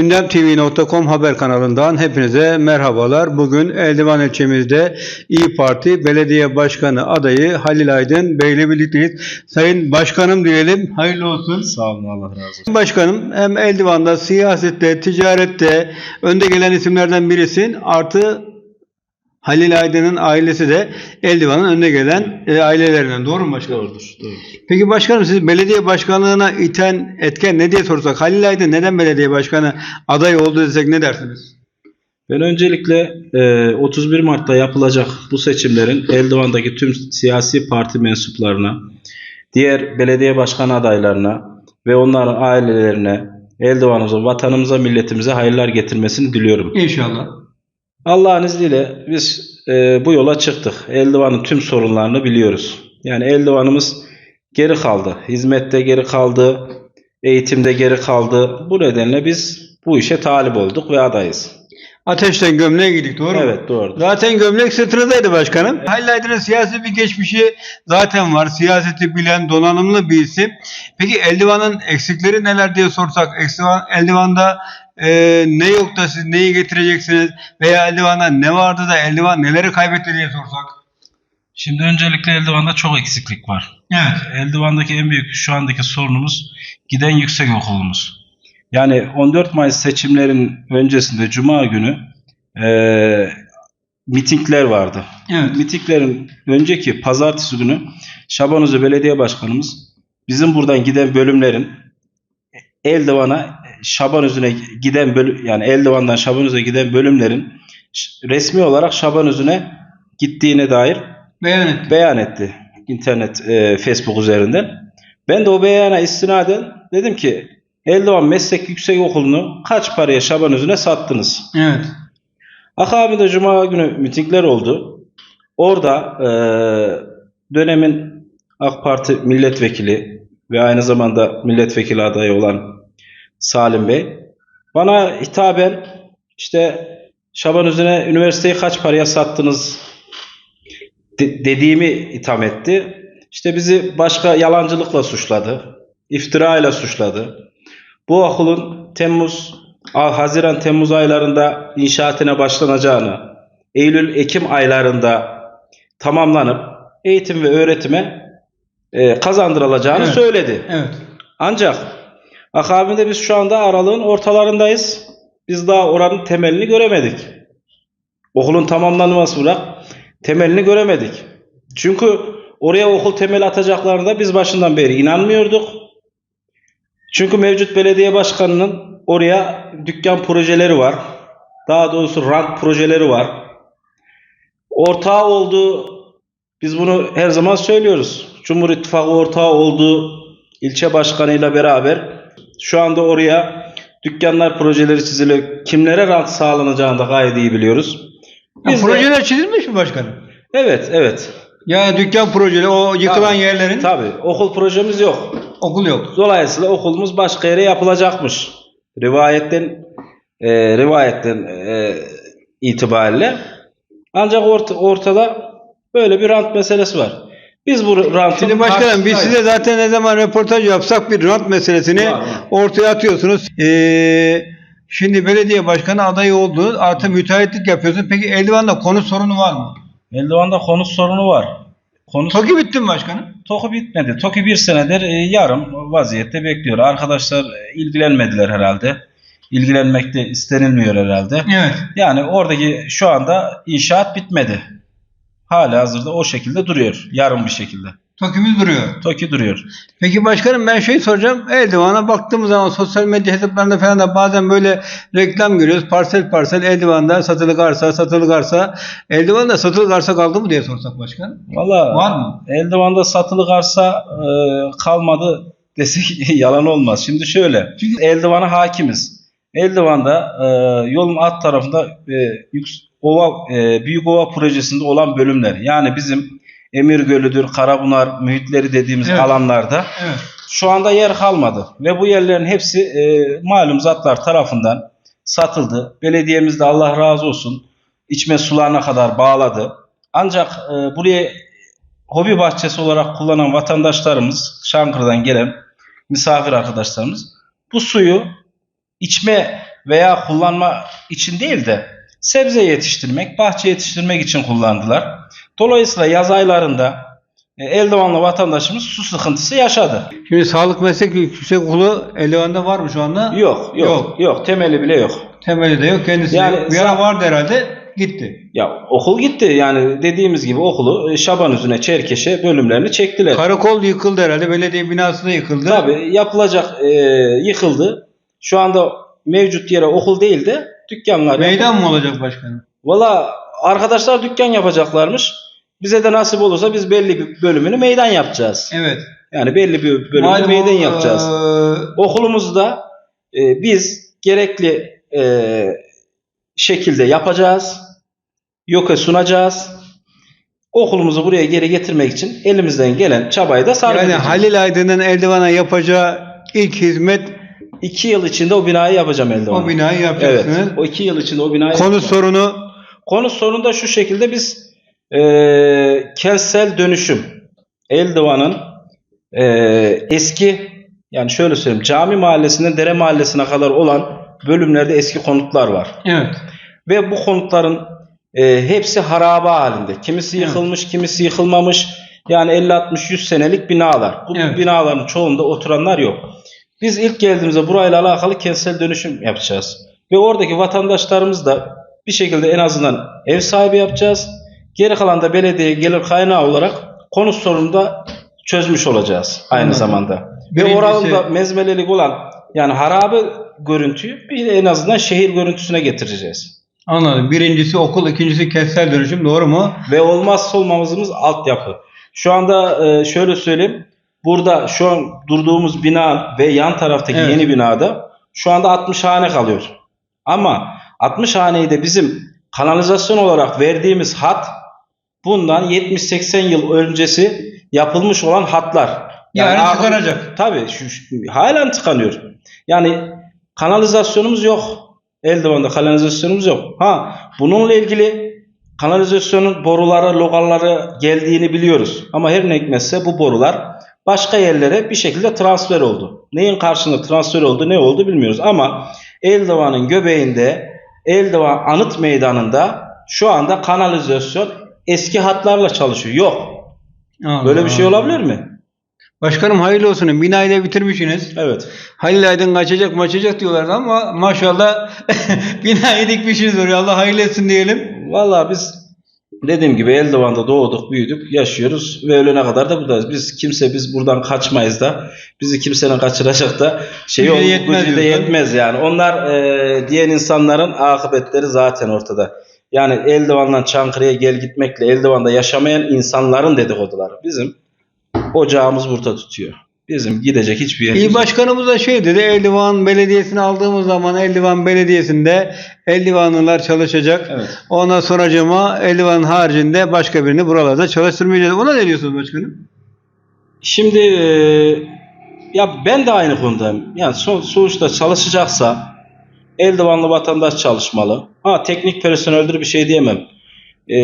gündemtv.com haber kanalından hepinize merhabalar. Bugün Eldivan ilçemizde İyi Parti Belediye Başkanı adayı Halil Aydın Bey ile birlikteyiz. Sayın Başkanım diyelim. Hayırlı olsun. Sağ olun Allah razı olsun. Başkanım hem Eldivan'da siyasette, ticarette önde gelen isimlerden birisin. Artı Halil Aydın'ın ailesi de Eldivan'ın önde gelen e, ailelerinden. Doğru mu başkanım? Doğrudur, doğrudur. Peki başkanım siz belediye başkanlığına iten etken ne diye sorsak? Halil Aydın neden belediye başkanı aday oldu desek ne dersiniz? Ben öncelikle e, 31 Mart'ta yapılacak bu seçimlerin Eldivan'daki tüm siyasi parti mensuplarına, diğer belediye başkan adaylarına ve onların ailelerine, Eldivan'ımıza, vatanımıza, milletimize hayırlar getirmesini diliyorum. İnşallah. Allah'ın izniyle biz e, bu yola çıktık. Eldivan'ın tüm sorunlarını biliyoruz. Yani Eldivan'ımız geri kaldı. Hizmette geri kaldı. Eğitimde geri kaldı. Bu nedenle biz bu işe talip olduk ve adayız. Ateşten gömleğe gittik doğru mu? Evet doğru. Zaten gömlek sırtınızdaydı başkanım. Halil Aydın'ın siyasi bir geçmişi zaten var. Siyaseti bilen, donanımlı bir isim. Peki Eldivan'ın eksikleri neler diye sorsak. Eldivan, Eldivan'da e, ne yok da siz neyi getireceksiniz? Veya Eldivan'da ne vardı da Eldivan neleri kaybetti diye sorsak. Şimdi öncelikle Eldivan'da çok eksiklik var. Evet. Eldivan'daki en büyük şu andaki sorunumuz giden yüksek okulumuz. Yani 14 Mayıs seçimlerin öncesinde Cuma günü eee, mitingler vardı. Evet. Mitinglerin önceki pazartesi günü Şabanözü Belediye Başkanımız bizim buradan giden bölümlerin Eldivan'a Şabanözü'ne giden bölüm yani Eldivan'dan Şabanözü'ne giden bölümlerin resmi olarak Şabanözü'ne gittiğine dair Beyan etti. beyan etti internet e, Facebook üzerinden. Ben de o beyana istinaden dedim ki Eldivan Meslek Yüksek Okulu'nu kaç paraya Şabanözü'ne sattınız? Evet. Akabinde Cuma günü mitingler oldu. Orada e, dönemin AK Parti milletvekili ve aynı zamanda milletvekili adayı olan Salim Bey bana hitaben işte Şabanözü'ne üniversiteyi kaç paraya sattınız de- dediğimi itham etti. İşte bizi başka yalancılıkla suçladı. iftirayla suçladı. Bu okulun Temmuz, Haziran Temmuz aylarında inşaatına başlanacağını, Eylül Ekim aylarında tamamlanıp eğitim ve öğretime e, kazandırılacağını Evet. söyledi. Evet. Ancak akabinde biz şu anda aralığın ortalarındayız. Biz daha oranın temelini göremedik. Okulun tamamlanması bırak temelini göremedik. Çünkü oraya okul temeli atacaklarında biz başından beri inanmıyorduk. Çünkü mevcut belediye başkanının oraya dükkan projeleri var. Daha doğrusu rant projeleri var. Ortağı olduğu biz bunu her zaman söylüyoruz. Cumhur İttifakı ortağı olduğu ilçe başkanıyla beraber şu anda oraya dükkanlar projeleri çiziliyor. Kimlere rant sağlanacağını da gayet iyi biliyoruz. Ya, Biz de- projeler çizilmiş mi başkanım? Evet, evet. Yani dükkan projeleri, o yıkılan Tabii, yerlerin Tabii. Okul projemiz yok. okul yok. Dolayısıyla okulumuz başka yere yapılacakmış. Rivayetten e, rivayetten e, itibariyle. Ancak orta, ortada böyle bir rant meselesi var. Biz bu rantın Şimdi başkanım biz size zaten ne zaman röportaj yapsak bir rant meselesini Var, var. ortaya atıyorsunuz. Ee, şimdi belediye başkanı adayı oldu. Artı müteahhitlik yapıyorsun. Peki Eldivan'da konu sorunu var mı? Eldivan'da konut sorunu var. Konut TOKİ bitti mi başkanım? TOKİ bitmedi. TOKİ bir senedir e, yarım vaziyette bekliyor. Arkadaşlar e, ilgilenmediler herhalde. İlgilenmekte istenilmiyor herhalde. Evet. Yani oradaki şu anda inşaat bitmedi. Hala hazırda o şekilde duruyor. Yarım bir şekilde. TOKİ'miz duruyor. TOKİ duruyor. Peki başkanım ben şey soracağım. Eldivan'a baktığımız zaman sosyal medya hesaplarında falan da bazen böyle reklam görüyoruz. Parsel parsel Eldivan'da satılık arsa, satılık arsa. Eldivan'da satılık arsa kaldı mı diye sorsak başkanım. Valla Var mı? Eldivan'da satılık arsa e, kalmadı desek yalan olmaz. Şimdi şöyle. Çünkü- Eldivan'a hakimiz. Eldivan'da e, yolun alt tarafında e, yüks- ova, e, Büyük Ova projesinde olan bölümler. Yani bizim Emirgölü'dür, Karabunlar, mühitleri dediğimiz Evet. alanlarda Evet. şu anda yer kalmadı. Ve bu yerlerin hepsi e, malum zatlar tarafından satıldı. Belediyemiz de Allah razı olsun içme sularına kadar bağladı. Ancak e, buraya hobi bahçesi olarak kullanan vatandaşlarımız, Şankırı'dan gelen misafir arkadaşlarımız bu suyu içme veya kullanma için değil de sebze yetiştirmek, bahçe yetiştirmek için kullandılar. Dolayısıyla yaz aylarında e, Eldivanlı vatandaşımız su sıkıntısı yaşadı. Şimdi Sağlık Meslek Yüksekokulu Eldivan'da var mı şu anda? Yok, yok, Yok. yok, temeli bile yok. Temeli de yok. Kendisi Yani yok. Bir ara vardı herhalde. Gitti. Ya okul gitti yani dediğimiz gibi okulu e, Şabanüzüne, Çerkeş'e bölümlerini çektiler. Karakol yıkıldı herhalde. Belediye binası da yıkıldı. Tabii yapılacak e, yıkıldı. Şu anda mevcut yere okul değil de dükkanlar. Meydan mı olacak başkanım? Valla arkadaşlar dükkan yapacaklarmış. Bize de nasip olursa biz belli bir bölümünü meydan yapacağız. Evet. Yani belli bir bölümünü Malum meydan yapacağız. eee, Okulumuzda e, biz gerekli e, şekilde yapacağız. Yoka sunacağız. Okulumuzu buraya geri getirmek için elimizden gelen çabayı da sarf yani edeceğiz. Halil Aydın'ın Eldivan'a yapacağı ilk hizmet İki yıl içinde o binayı yapacağım elde o binayı yapacaksınız. Evet. O iki yıl içinde o binayı Konu yapacağım. sorunu Konu sonunda şu şekilde biz e, kentsel dönüşüm Eldivan'ın e, eski yani şöyle söyleyeyim cami mahallesinden dere mahallesine kadar olan bölümlerde eski konutlar var. evet. Ve bu konutların e, hepsi harabe halinde. Kimisi Evet. yıkılmış, kimisi yıkılmamış. Yani 50-60-100 senelik binalar. Bu Evet. binaların çoğunda oturanlar yok. Biz ilk geldiğimizde burayla alakalı kentsel dönüşüm yapacağız. Ve oradaki vatandaşlarımız da bir şekilde en azından ev sahibi yapacağız. Geri kalan da belediye gelir kaynağı olarak konut sorununu da çözmüş olacağız aynı Anladım. zamanda. Ve orada mezmelelik olan yani harabe görüntüyü bir de en azından şehir görüntüsüne getireceğiz. Anladım. Birincisi okul, ikincisi kentsel dönüşüm. Doğru mu? Ve olmazsa olmamızımız altyapı. Şu anda e, şöyle söyleyeyim. Burada şu an durduğumuz bina ve yan taraftaki Evet. yeni binada şu anda 60 hane kalıyor. Ama 60 haneyi de bizim kanalizasyon olarak verdiğimiz hat bundan 70-80 yıl öncesi yapılmış olan hatlar. Yani artık- tıkanacak. Tabii şu, şu- halen tıkanıyor. Yani kanalizasyonumuz yok. Eldivan'da kanalizasyonumuz yok. Ha bununla ilgili kanalizasyonun boruları, logalları geldiğini biliyoruz. Ama her ne hikmetse bu borular başka yerlere bir şekilde transfer oldu. Neyin karşılığında transfer oldu, ne oldu bilmiyoruz. Ama Eldivan'ın göbeğinde, Eldivan Anıt Meydanı'nda şu anda kanalizasyon eski hatlarla çalışıyor. Yok. Böyle bir şey Allah. olabilir mi? Başkanım hayırlı olsun. Binayı da bitirmişsiniz. Evet. Halil Aydın kaçacak maçacak diyorlardı ama maşallah binayı dikmişsiniz oraya. Allah hayırlı etsin diyelim. Vallahi biz dediğim gibi Eldivan'da doğduk, büyüdük, yaşıyoruz ve ölene kadar da buradayız. Biz kimse biz buradan kaçmayız da bizi kimsenin kaçıracak da şey Gücü yetmez gücü de yetmez yani. Onlar e, diyen insanların akıbetleri zaten ortada. Yani Eldivan'dan Çankırı'ya gel gitmekle Eldivan'da yaşamayan insanların dedikoduları. Bizim ocağımız burada tutuyor. Bizim gidecek hiçbir yerimiz İl başkanımız da şey dedi. Eldivan Belediyesi'ni aldığımız zaman Eldivan Belediyesi'nde Eldivanlılar çalışacak. Evet. Ondan sonracığıma Eldivan haricinde başka birini buralarda çalıştırmayacağız. Ona ne diyorsunuz başkanım? Şimdi e, ya ben de aynı konudayım. Yani son, sonuçta çalışacaksa eldivanlı vatandaş çalışmalı. Ha teknik personeldir bir şey diyemem. E,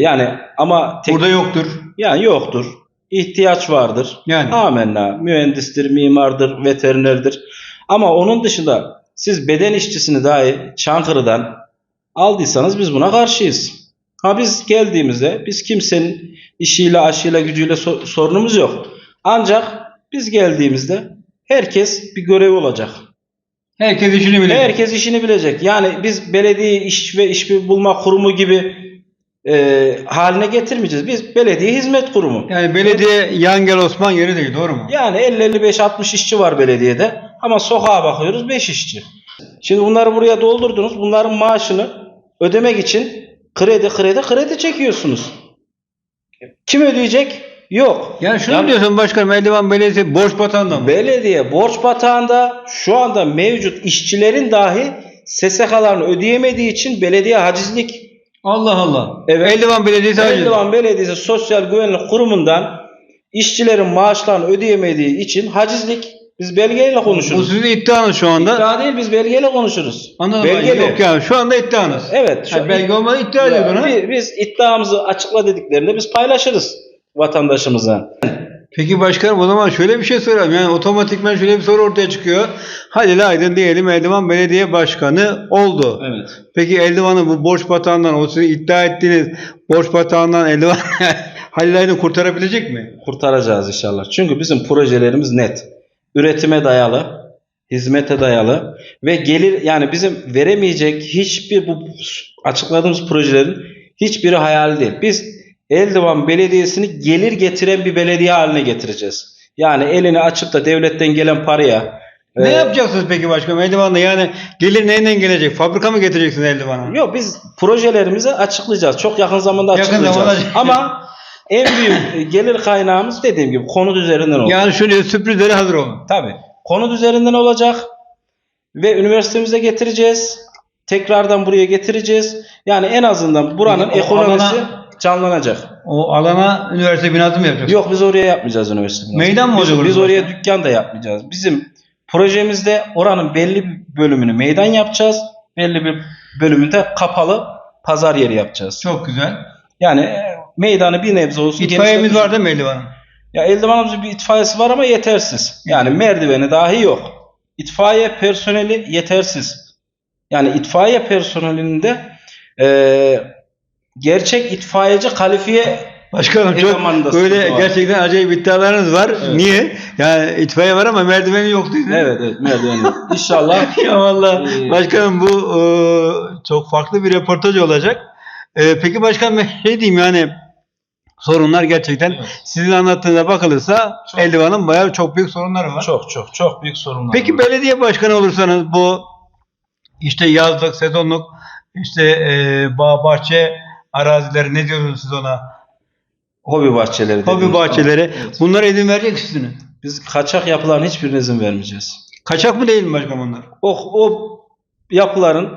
yani ama tek, Burada yoktur. yani yoktur. İhtiyaç vardır. Yani. Amenna. Mühendistir, mimardır, veterinerdir. Ama onun dışında siz beden işçisini dahi Çankırı'dan aldıysanız biz buna karşıyız. Ha biz geldiğimizde biz kimsenin işiyle, aşıyla, gücüyle so- sorunumuz yok. Ancak biz geldiğimizde herkes bir görevi olacak. Herkes işini bilir. Herkes işini bilecek. Yani biz belediye iş ve iş bulma kurumu gibi e, haline getirmeyeceğiz. Biz belediye hizmet kurumu. Yani belediye Yangel Osman yeri değil doğru mu? Yani 50-55-60 işçi var belediyede ama sokağa bakıyoruz 5 işçi. Şimdi bunları buraya doldurdunuz. Bunların maaşını ödemek için kredi kredi kredi çekiyorsunuz. Kim ödeyecek? Yok. Yani şunu Ya mu diyorsun başkanım Eldivan Belediyesi borç batağında mı? Belediye borç batağında şu anda mevcut işçilerin dahi SSK'larını ödeyemediği için belediye hacizlik Allah Allah. Evet. Eldivan Belediyesi. Eldivan Belediyesi Sosyal Güvenlik Kurumundan işçilerin maaşlarını ödeyemediği için hacizlik biz belgeyle Bu konuşuruz. sizin iddianız şu anda. İddia değil biz belgeyle konuşuruz. Anladım. Belgeli. Yok yani şu anda iddianız. Evet. Şu Ha, belge olmadan iddia ediyordun ha? Biz, biz iddiamızı açıkla dediklerinde biz paylaşırız vatandaşımıza. Peki başkanım o zaman şöyle bir şey sorayım. Yani otomatikman şöyle bir soru ortaya çıkıyor. Halil Aydın diyelim Eldivan Belediye Başkanı oldu. Evet. Peki Eldivan'ı bu borç batağından, o sizin iddia ettiğiniz borç batağından Eldivan Halil Aydın kurtarabilecek mi? Kurtaracağız inşallah. Çünkü bizim projelerimiz net. Üretime dayalı, hizmete dayalı ve gelir yani bizim veremeyecek hiçbir bu açıkladığımız projelerin hiçbiri hayal değil. Biz Eldivan Belediyesi'ni gelir getiren bir belediye haline getireceğiz. Yani elini açıp da devletten gelen paraya Ne e, yapacaksınız peki başkanım Eldivan'da? Yani gelir neyinden gelecek? Fabrika mı getireceksiniz Eldivan'a? Yok biz projelerimizi açıklayacağız. Çok yakın zamanda Yakın açıklayacağız. zamanda- Ama en büyük gelir kaynağımız dediğim gibi konut üzerinden olacak. Yani şöyle sürprizlere hazır olun. Tabii. Konut üzerinden olacak ve üniversitemize getireceğiz. Tekrardan buraya getireceğiz. Yani en azından buranın ekonomisi alana- canlanacak. O alana üniversite binası mı yapacaksınız? Yok biz oraya yapmayacağız üniversite binası. Meydan mı biz, olacak Biz orası? oraya dükkan da yapmayacağız. Bizim projemizde oranın belli bir bölümünü meydan yapacağız. Belli bir bölümünde kapalı pazar yeri yapacağız. Çok güzel. Yani e, meydanı bir nebze olsun. İtfaiyemiz var değil mi Eldivan'ın? Ya Eldivan'ımızın bir itfaiyesi var ama yetersiz. Yani merdiveni dahi yok. İtfaiye personeli yetersiz. Yani itfaiye personelinde eee, gerçek itfaiyeci kalifiye Başkanım çok böyle var. gerçekten acayip iddialarınız var. Evet. Niye? Yani itfaiye var ama merdiveni yok değil mi? evet evet merdiveni yok. İnşallah ya valla Ee, başkanım bu e, çok farklı bir röportaj olacak. E, peki başkanım ben şey diyeyim yani sorunlar gerçekten Evet. sizin anlattığınıza bakılırsa Çok. Eldivan'ın bayağı çok büyük sorunları var. çok çok çok büyük sorunlar Peki var. belediye başkanı olursanız bu işte yazlık, sezonluk işte e, bağ bahçe arazileri ne diyorsunuz siz ona? hobi bahçeleri Hobi dediğimiz- bahçeleri. Bunlara izin verecek misiniz? Biz kaçak yapılan hiçbirine izin vermeyeceğiz. Kaçak mı değil mi başkanım bunlar? O, o yapıların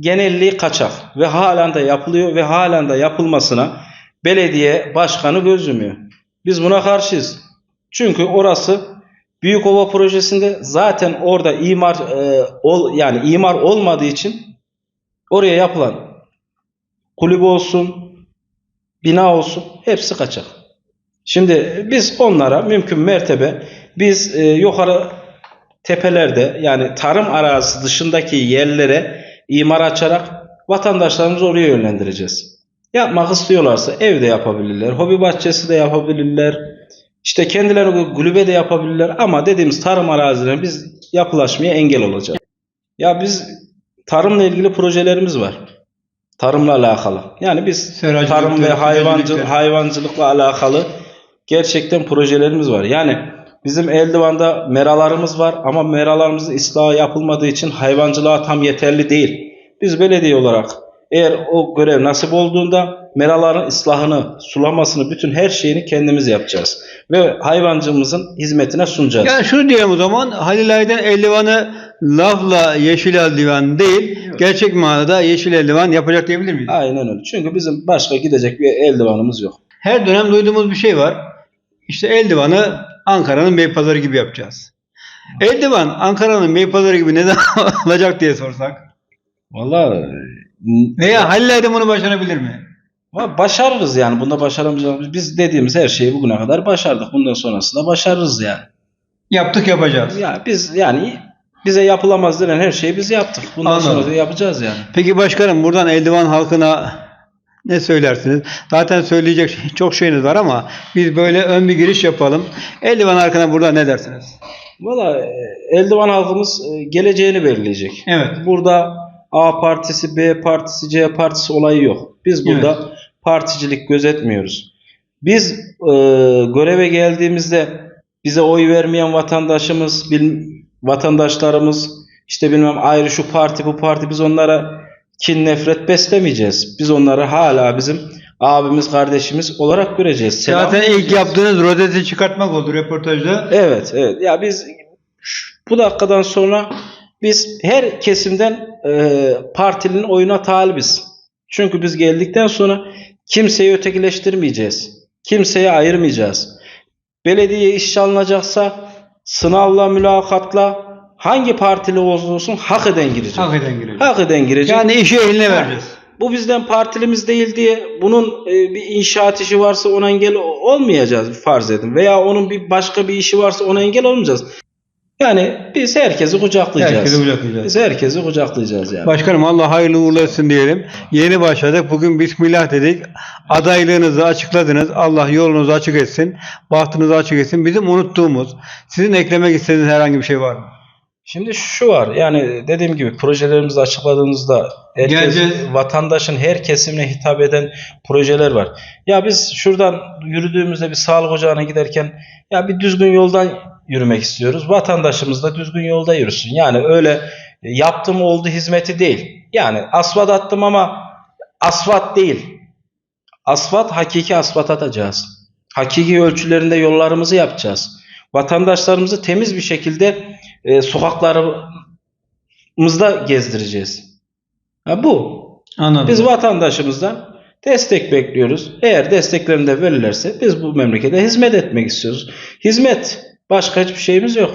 genelliği kaçak ve halen de yapılıyor ve halen de yapılmasına belediye başkanı göz yumuyor. Biz buna karşıyız. Çünkü orası Büyükova projesinde zaten orada imar e, ol yani imar olmadığı için oraya yapılan kulübü olsun, bina olsun hepsi kaçak. Şimdi biz onlara mümkün mertebe biz e, yukarı tepelerde yani tarım arazisi dışındaki yerlere imar açarak vatandaşlarımızı oraya yönlendireceğiz. Yapmak istiyorlarsa evde yapabilirler, hobi bahçesi de yapabilirler, işte kendileri kulübe de yapabilirler ama dediğimiz tarım arazilerine biz yapılaşmaya engel olacağız. Ya biz tarımla ilgili projelerimiz var. Tarımla alakalı. Yani biz Seracılık, tarım ve tüccarlık. hayvancılıkla alakalı gerçekten projelerimiz var. Yani bizim Eldivan'da meralarımız var ama meralarımızın ıslahı yapılmadığı için hayvancılığa tam yeterli değil. Biz belediye olarak eğer o görev nasip olduğunda meraların ıslahını, sulamasını, bütün her şeyini kendimiz yapacağız. Ve hayvancılığımızın hizmetine sunacağız. Yani şunu diyelim o zaman Halil Aydın eldivanı lafla yeşil eldivan değil gerçek manada yeşil eldivan yapacak diyebilir miyiz? Aynen öyle. Çünkü bizim başka gidecek bir eldivanımız yok. Her dönem duyduğumuz bir şey var. İşte eldivanı Ankara'nın Beypazarı gibi yapacağız. Eldivan Ankara'nın Beypazarı gibi neden olacak diye sorsak. Vallahi Veya Halil Aydın bunu başarabilir mi? Ama başarırız yani. Bunda başaramayacağımız. Biz dediğimiz her şeyi bugüne kadar başardık. Bundan sonrasında başarırız yani. Yaptık yapacağız. Ya biz yani bize yapılamaz denen her şeyi biz yaptık. Bundan Anladım. sonra da yapacağız yani. Peki başkanım buradan Eldivan halkına ne söylersiniz? Zaten söyleyecek çok şeyiniz var ama biz böyle ön bir giriş yapalım. Eldivan halkına burada ne dersiniz? Valla e, Eldivan halkımız e, geleceğini belirleyecek. Evet. Burada A partisi, B partisi, C partisi olayı yok. Biz burada particilik gözetmiyoruz. Biz e, göreve geldiğimizde bize oy vermeyen vatandaşımız, bil, vatandaşlarımız işte bilmem ayrı şu parti bu parti biz onlara kin nefret beslemeyeceğiz. Biz onları hala bizim abimiz kardeşimiz olarak göreceğiz. Selam Zaten ilk vereceğiz. yaptığınız rozeti çıkartmak oldu röportajda. Evet, evet. Ya biz bu dakikadan sonra biz her kesimden e, partinin oyuna talibiz. Çünkü biz geldikten sonra kimseyi ötekileştirmeyeceğiz. Kimseye ayırmayacağız. Belediye iş alınacaksa sınavla, mülakatla hangi partili olursa olsun hak eden girecek. Hak eden girecek. Hak eden girecek. Yani işi eline vereceğiz. bu bizden partilimiz değil diye bunun e, bir inşaat işi varsa ona engel olmayacağız farz edin. Veya onun bir başka bir işi varsa ona engel olmayacağız. Yani biz herkesi kucaklayacağız. Herkesi kucaklayacağız. Biz herkesi kucaklayacağız yani. Başkanım Allah hayırlı uğurlu etsin diyelim. Yeni başladık. Bugün Bismillah dedik. Adaylığınızı açıkladınız. Allah yolunuzu açık etsin. Bahtınızı açık etsin. Bizim unuttuğumuz, sizin eklemek istediğiniz herhangi bir şey var mı? Şimdi şu var yani dediğim gibi projelerimizi açıkladığımızda herkes, Geleceğiz. vatandaşın her kesimine hitap eden projeler var. Ya biz şuradan yürüdüğümüzde bir sağlık ocağına giderken ya bir düzgün yoldan yürümek istiyoruz. Vatandaşımız da düzgün yolda yürüsün. Yani öyle yaptım oldu hizmeti değil. Yani asfalt attım ama asfalt değil. Asfalt hakiki asfalt atacağız. Hakiki ölçülerinde yollarımızı yapacağız. Vatandaşlarımızı temiz bir şekilde e, sokaklarımızda gezdireceğiz. Ha, bu. Anladım. Biz vatandaşımızdan destek bekliyoruz. Eğer desteklerini de verirlerse biz bu memlekete hizmet etmek istiyoruz. Hizmet. Başka hiçbir şeyimiz yok.